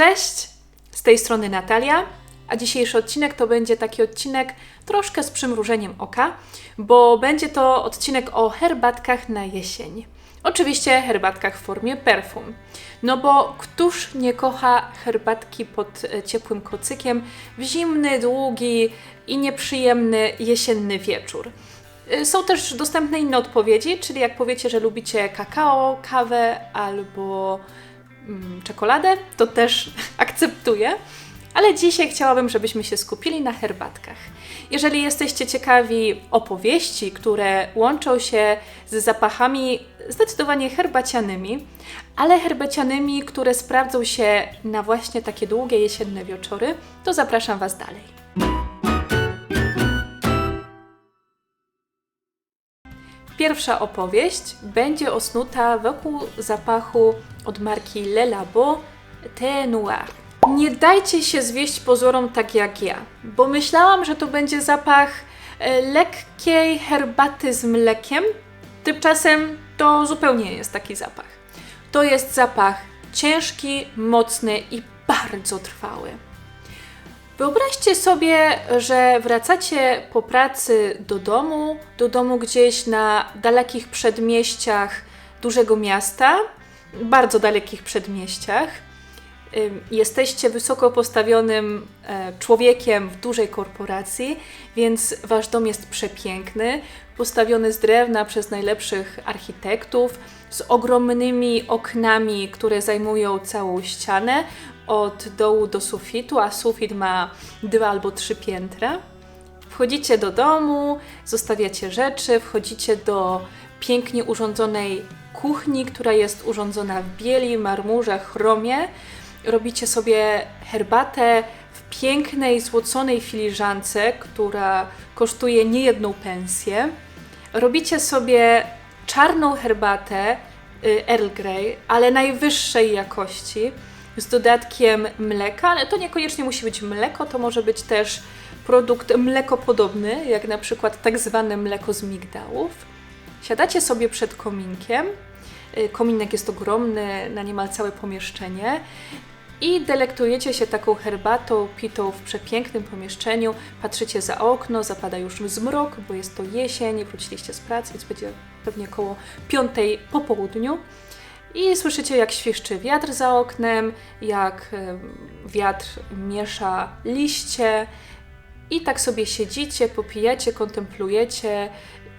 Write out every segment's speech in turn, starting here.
Cześć, z tej strony Natalia, a dzisiejszy odcinek to będzie taki odcinek troszkę z przymrużeniem oka, bo będzie to odcinek o herbatkach na jesień. Oczywiście herbatkach w formie perfum. No bo któż nie kocha herbatki pod e, ciepłym kocykiem w zimny, długi i nieprzyjemny jesienny wieczór? Y, Są też dostępne inne odpowiedzi, czyli jak powiecie, że lubicie kakao, kawę albo czekoladę, to też akceptuję. Ale dzisiaj chciałabym, żebyśmy się skupili na herbatkach. Jeżeli jesteście ciekawi opowieści, które łączą się z zapachami zdecydowanie herbacianymi, ale herbacianymi, które sprawdzą się na właśnie takie długie jesienne wieczory, to zapraszam Was dalej. Pierwsza opowieść będzie osnuta wokół zapachu od marki Le Labo Noir. Nie dajcie się zwieść pozorom tak jak ja, bo myślałam, że to będzie zapach e, lekkiej herbaty z mlekiem. Tymczasem to zupełnie nie jest taki zapach. To jest zapach ciężki, mocny i bardzo trwały. Wyobraźcie sobie, że wracacie po pracy do domu, do domu gdzieś na dalekich przedmieściach dużego miasta, bardzo dalekich przedmieściach. Jesteście wysoko postawionym e, człowiekiem w dużej korporacji, więc wasz dom jest przepiękny, postawiony z drewna przez najlepszych architektów, z ogromnymi oknami, które zajmują całą ścianę od dołu do sufitu, a sufit ma dwa albo trzy piętra. Wchodzicie do domu, zostawiacie rzeczy, wchodzicie do pięknie urządzonej kuchni, która jest urządzona w bieli, marmurze, chromie. Robicie sobie herbatę w pięknej, złoconej filiżance, która kosztuje niejedną pensję. Robicie sobie czarną herbatę y, Earl Grey, ale najwyższej jakości, z dodatkiem mleka, ale to niekoniecznie musi być mleko, to może być też produkt mlekopodobny, jak na przykład tak zwane mleko z migdałów. Siadacie sobie przed kominkiem. Y, Kominek jest ogromny, na niemal całe pomieszczenie. I delektujecie się taką herbatą pitą w przepięknym pomieszczeniu. Patrzycie za okno, zapada już zmrok, bo jest to jesień, wróciliście z pracy, więc będzie pewnie koło piątej po południu. I słyszycie, jak świszczy wiatr za oknem, jak wiatr miesza liście. I tak sobie siedzicie, popijacie, kontemplujecie.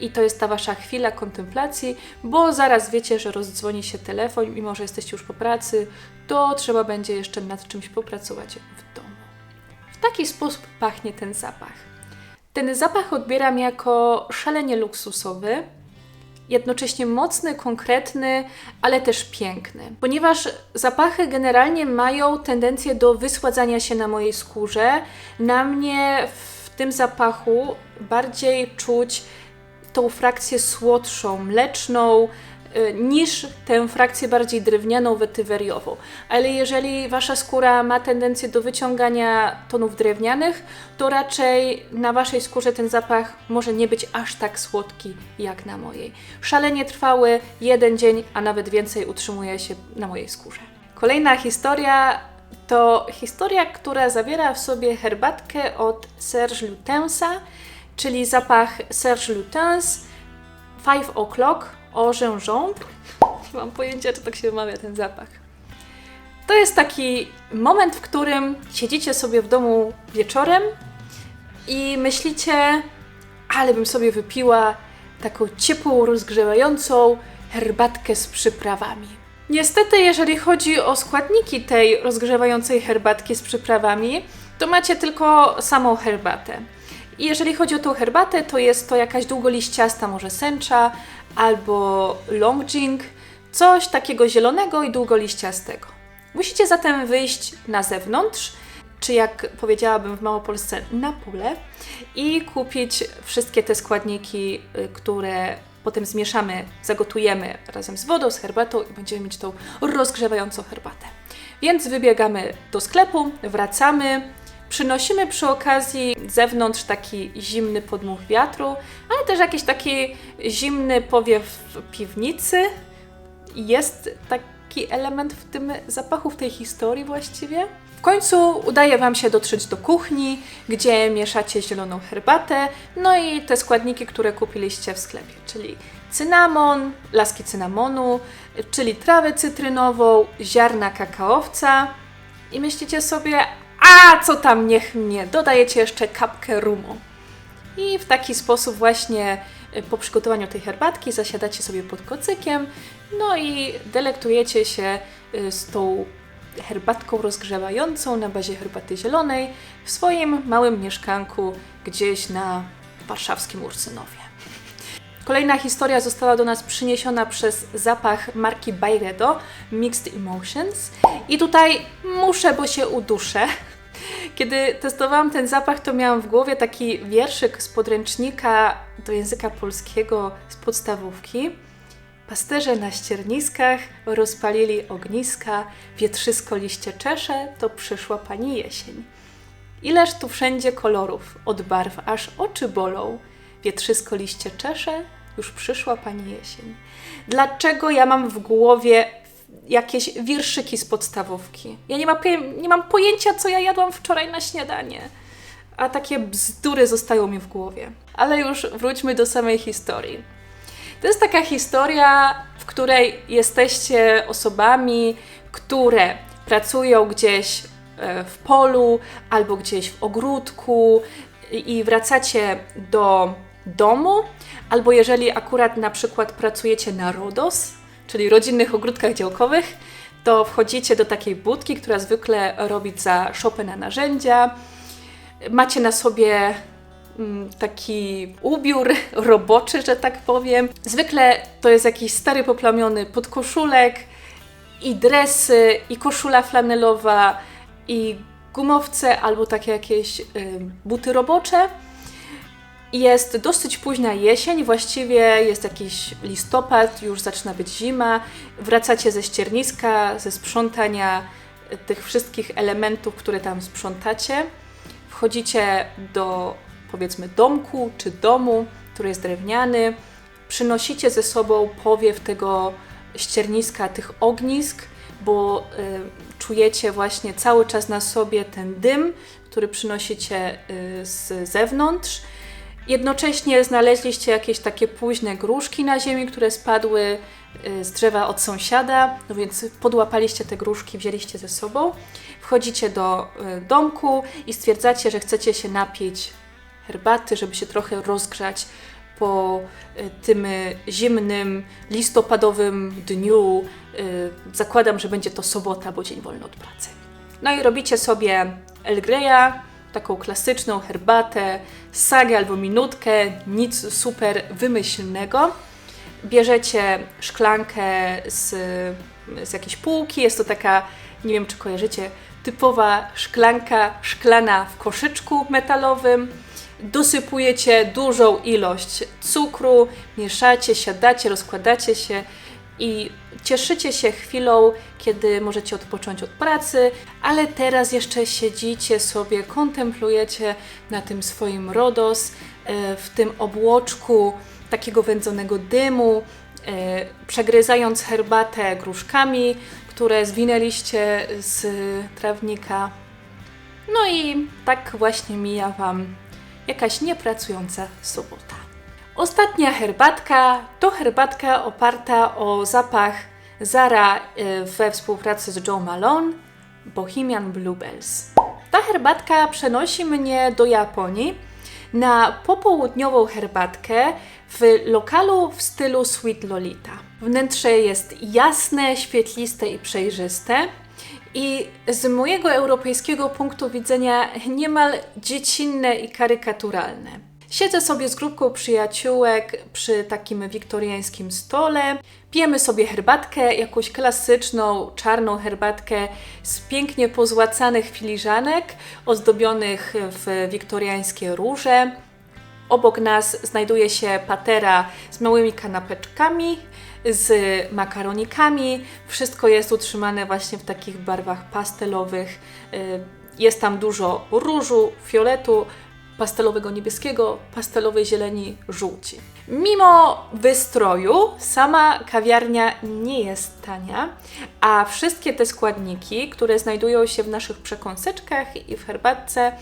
I to jest ta wasza chwila kontemplacji, bo zaraz wiecie, że rozdzwoni się telefon, mimo że jesteście już po pracy, to trzeba będzie jeszcze nad czymś popracować w domu. W taki sposób pachnie ten zapach. Ten zapach odbieram jako szalenie luksusowy, jednocześnie mocny, konkretny, ale też piękny. Ponieważ zapachy generalnie mają tendencję do wysładzania się na mojej skórze, na mnie w tym zapachu bardziej czuć tą frakcję słodszą, mleczną, niż tę frakcję bardziej drewnianą, wetyweriową. Ale jeżeli wasza skóra ma tendencję do wyciągania tonów drewnianych, to raczej na waszej skórze ten zapach może nie być aż tak słodki jak na mojej. Szalenie trwały jeden dzień, a nawet więcej utrzymuje się na mojej skórze. Kolejna historia to historia, która zawiera w sobie herbatkę od Serge Lutensa, czyli zapach Serge Lutens Five O'Clock Jambe. Nie mam pojęcia, czy tak się wymawia ten zapach. To jest taki moment, w którym siedzicie sobie w domu wieczorem i myślicie, ale bym sobie wypiła taką ciepłą, rozgrzewającą herbatkę z przyprawami. Niestety, jeżeli chodzi o składniki tej rozgrzewającej herbatki z przyprawami, to macie tylko samą herbatę. I jeżeli chodzi o tą herbatę, to jest to jakaś długoliściasta, może sęcza albo longjing, coś takiego zielonego i długoliściastego. Musicie zatem wyjść na zewnątrz, czy jak powiedziałabym w Małopolsce, na pole i kupić wszystkie te składniki, y, które potem zmieszamy, zagotujemy razem z wodą, z herbatą i będziemy mieć tą rozgrzewającą herbatę. Więc wybiegamy do sklepu, wracamy, przynosimy przy okazji zewnątrz taki zimny podmuch wiatru, ale też jakiś taki zimny powiew piwnicy. Jest tak taki element w tym zapachu, w tej historii właściwie. W końcu udaje Wam się dotrzeć do kuchni, gdzie mieszacie zieloną herbatę, no i te składniki, które kupiliście w sklepie, czyli cynamon, laski cynamonu, czyli trawę cytrynową, ziarna kakaowca i myślicie sobie, a co tam niech mnie, dodajecie jeszcze kapkę rumu. I w taki sposób właśnie y, po przygotowaniu tej herbatki zasiadacie sobie pod kocykiem, no i delektujecie się y, z tą herbatką rozgrzewającą na bazie herbaty zielonej w swoim małym mieszkanku gdzieś na warszawskim Ursynowie. Kolejna historia została do nas przyniesiona przez zapach marki Byredo Mixed Emotions. I tutaj muszę, bo się uduszę. Kiedy testowałam ten zapach, to miałam w głowie taki wierszyk z podręcznika do języka polskiego z podstawówki. Pasterze na ścierniskach rozpalili ogniska, wietrzysko liście czesze, to przyszła pani jesień. Ileż tu wszędzie kolorów, od barw aż oczy bolą. Wietrzysko liście czesze, już przyszła pani jesień. Dlaczego ja mam w głowie jakieś wierszyki z podstawówki? Ja nie, ma, nie mam pojęcia, co ja jadłam wczoraj na śniadanie. A takie bzdury zostają mi w głowie. Ale już wróćmy do samej historii. To jest taka historia, w której jesteście osobami, które pracują gdzieś e, w polu albo gdzieś w ogródku i wracacie do domu, albo jeżeli akurat na przykład pracujecie na RODOS, czyli rodzinnych ogródkach działkowych, to wchodzicie do takiej budki, która zwykle robi za szopę na narzędzia. Macie na sobie mm, taki ubiór roboczy, że tak powiem. Zwykle to jest jakiś stary poplamiony podkoszulek i dresy, i koszula flanelowa, i gumowce albo takie jakieś y, buty robocze. Jest dosyć późna jesień, właściwie jest jakiś listopad, już zaczyna być zima. Wracacie ze ścierniska, ze sprzątania tych wszystkich elementów, które tam sprzątacie. Wchodzicie do powiedzmy domku czy domu, który jest drewniany. Przynosicie ze sobą powiew tego ścierniska, tych ognisk, bo y, czujecie właśnie cały czas na sobie ten dym, który przynosicie y, z zewnątrz Jednocześnie znaleźliście jakieś takie późne gruszki na ziemi, które spadły y, z drzewa od sąsiada, no więc podłapaliście te gruszki, wzięliście ze sobą. Wchodzicie do y, domku i stwierdzacie, że chcecie się napić herbaty, żeby się trochę rozgrzać po y, tym zimnym, listopadowym dniu. Zakładam, że będzie to sobota, bo dzień wolny od pracy. No i robicie sobie El Greya, taką klasyczną herbatę, sagę albo minutkę, nic super wymyślnego. Bierzecie szklankę z, z jakiejś półki, jest to taka, nie wiem czy kojarzycie, typowa szklanka szklana w koszyczku metalowym. Dosypujecie dużą ilość cukru, mieszacie, siadacie, rozkładacie się i cieszycie się chwilą, kiedy możecie odpocząć od pracy, ale teraz jeszcze siedzicie sobie, kontemplujecie na tym swoim RODOS, e, w tym obłoczku takiego wędzonego dymu, e, przegryzając herbatę gruszkami, które zwinęliście z trawnika. No i tak właśnie mija Wam jakaś niepracująca sobota. Ostatnia herbatka to herbatka oparta o zapach Zara y, we współpracy z Joe Malone Bohemian Bluebells. Ta herbatka przenosi mnie do Japonii na popołudniową herbatkę w lokalu w stylu Sweet Lolita. Wnętrze jest jasne, świetliste i przejrzyste. I z mojego europejskiego punktu widzenia niemal dziecinne i karykaturalne. Siedzę sobie z grupką przyjaciółek przy takim wiktoriańskim stole. Pijemy sobie herbatkę, jakąś klasyczną, czarną herbatkę z pięknie pozłacanych filiżanek, ozdobionych w wiktoriańskie róże. Obok nas znajduje się patera z małymi kanapeczkami, z makaronikami. Wszystko jest utrzymane właśnie w takich barwach pastelowych. Y, jest tam dużo różu, fioletu, pastelowego niebieskiego, pastelowej zieleni, żółci. Mimo wystroju, sama kawiarnia nie jest tania, a wszystkie te składniki, które znajdują się w naszych przekąseczkach i w herbatce,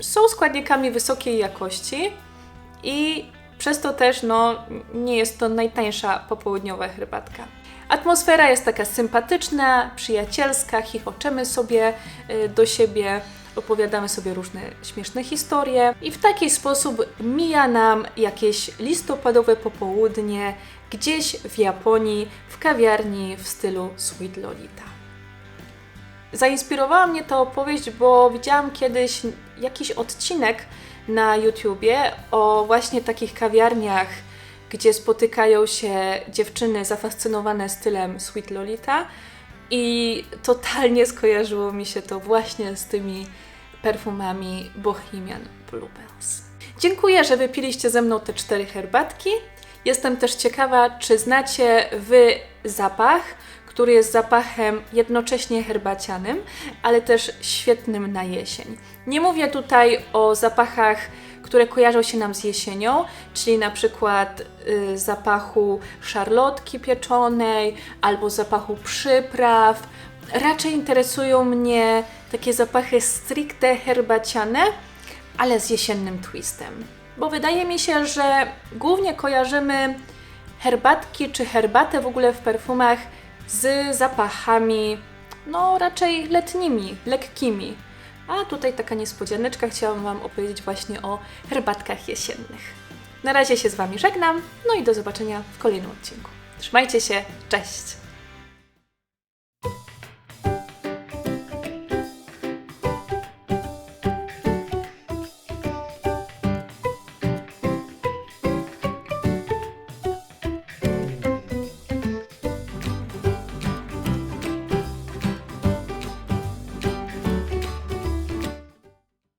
są składnikami wysokiej jakości i przez to też no, nie jest to najtańsza popołudniowa herbatka. Atmosfera jest taka sympatyczna, przyjacielska, chichoczemy sobie y, do siebie, opowiadamy sobie różne śmieszne historie i w taki sposób mija nam jakieś listopadowe popołudnie gdzieś w Japonii, w kawiarni w stylu Sweet Lolita. Zainspirowała mnie ta opowieść, bo widziałam kiedyś jakiś odcinek na YouTubie o właśnie takich kawiarniach, gdzie spotykają się dziewczyny zafascynowane stylem Sweet Lolita i totalnie skojarzyło mi się to właśnie z tymi perfumami Bohemian Bluebells. Dziękuję, że wypiliście ze mną te cztery herbatki. Jestem też ciekawa, czy znacie Wy zapach, który jest zapachem jednocześnie herbacianym, ale też świetnym na jesień. Nie mówię tutaj o zapachach, które kojarzą się nam z jesienią, czyli na przykład y, zapachu szarlotki pieczonej albo zapachu przypraw. Raczej interesują mnie takie zapachy stricte herbaciane, ale z jesiennym twistem. Bo wydaje mi się, że głównie kojarzymy herbatki czy herbatę w ogóle w perfumach z zapachami, no raczej letnimi, lekkimi. A tutaj taka niespodzianeczka, chciałam Wam opowiedzieć właśnie o herbatkach jesiennych. Na razie się z Wami żegnam, no i do zobaczenia w kolejnym odcinku. Trzymajcie się, cześć!